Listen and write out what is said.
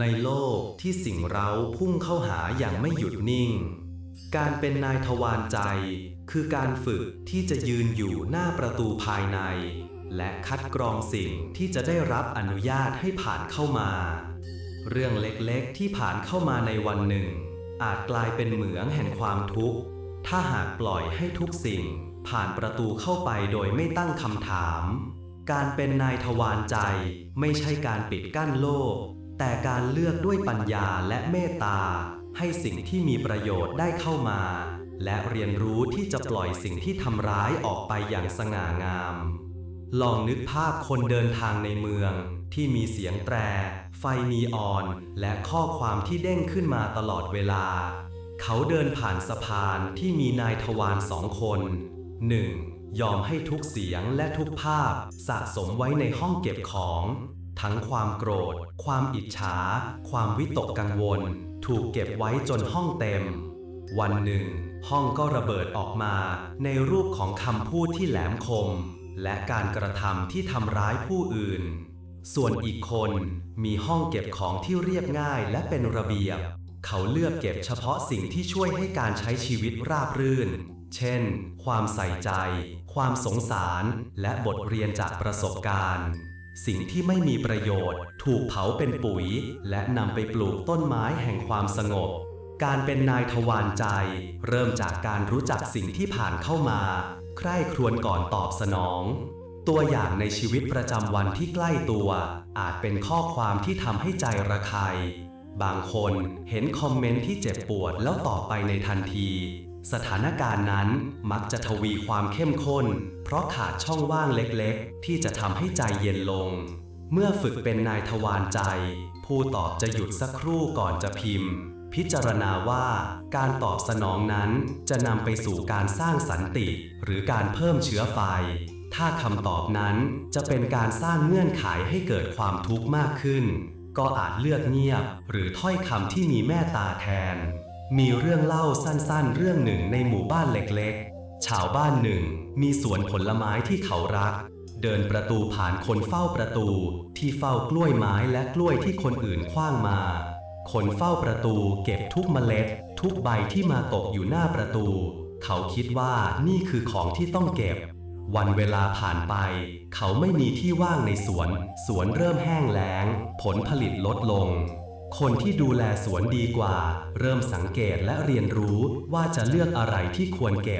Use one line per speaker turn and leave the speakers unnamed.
ในโลกที่สิ่งเร้าพุ่งเข้าหาอย่างไม่หยุดนิ่ง การเป็นนายทวารใจ คือการฝึกที่จะยืนอยู่หน้าประตูภายใน และคัดกรองสิ่งที่จะได้รับอนุญาตให้ผ่านเข้ามา เรื่องเล็กๆที่ผ่านเข้ามาในวันหนึ่ง อาจกลายเป็นเหมืองแห่งความทุกข์ ถ้าหากปล่อยให้ทุกสิ่ง ผ่านประตูเข้าไปโดยไม่ตั้งคำถาม การเป็นนายทวารใจไม่ใช่การปิดกั้นโลก แต่การเลือกด้วยปัญญาและเมตตา ให้สิ่งที่มีประโยชน์ได้เข้ามา และเรียนรู้ที่จะปล่อยสิ่งที่ทำร้ายออกไปอย่างสง่างาม ลองนึกภาพคนเดินทางในเมือง ที่มีเสียงแตร ไฟนีออน และข้อความที่เด้งขึ้นมาตลอดเวลา เขาเดินผ่านสะพานที่มีนายทวารสองคน 1. ยอมให้ทุกเสียงและทุกภาพสะสมไว้ในห้องเก็บของ ทั้งความโกรธ ความอิจฉา ความวิตกกังวล ถูกเก็บไว้จนห้องเต็ม วันหนึ่ง ห้องก็ระเบิดออกมาในรูปของคำพูดที่แหลมคม และการกระทำที่ทำร้ายผู้อื่น ส่วนอีกคนมีห้องเก็บของที่เรียบง่ายและเป็นระเบียบ เขาเลือกเก็บเฉพาะสิ่งที่ช่วยให้การใช้ชีวิตราบรื่น เช่น ความใส่ใจ ความสงสาร และบทเรียนจากประสบการณ์ สิ่งที่ไม่มีประโยชน์ ถูกเผาเป็นปุ๋ย และนำไปปลูกต้นไม้แห่งความสงบ การเป็นนายทวารใจ เริ่มจากการรู้จักสิ่งที่ผ่านเข้ามา ใคร่ครวญก่อนตอบสนอง ตัวอย่างในชีวิตประจำวันที่ใกล้ตัว อาจเป็นข้อความที่ทำให้ใจระคายบางคนเห็นคอมเมนต์ที่เจ็บปวดแล้วตอบไปในทันที สถานการณ์นั้นมักจะทวีความเข้มข้น เพราะขาดช่องว่างเล็กๆ ที่จะทำให้ใจเย็นลง เมื่อฝึกเป็นนายทวารใจ ผู้ตอบจะหยุดสักครู่ก่อนจะพิมพ์ พิจารณาว่าการตอบสนองนั้นจะนำไปสู่การสร้างสันติ หรือการเพิ่มเชื้อไฟ ถ้าคำตอบนั้นจะเป็นการสร้างเงื่อนไขให้เกิดความทุกข์มากขึ้น ก็อาจเลือกเงียบ หรือถ้อยคำที่มีแม่ตาแทน มีเรื่องเล่าสั้นๆ เรื่องหนึ่งในหมู่บ้านเล็กๆ ชาวบ้านหนึ่ง มีสวนผลไม้ที่เขารัก เดินประตูผ่านคนเฝ้าประตู ที่เฝ้ากล้วยไม้และกล้วยที่คนอื่นคว้างมา คนเฝ้าประตูเก็บทุกเมล็ด ทุกใบที่มาตกอยู่หน้าประตู เขาคิดว่านี่คือของที่ต้องเก็บ วันเวลาผ่านไป เขาไม่มีที่ว่างในสวน สวนเริ่มแห้งแล้ง ผลผลิตลดลง คนที่ดูแลสวนดีกว่า เริ่มสังเกตและเรียนรู้ว่าจะเลือกอะไรที่ควรเก็บ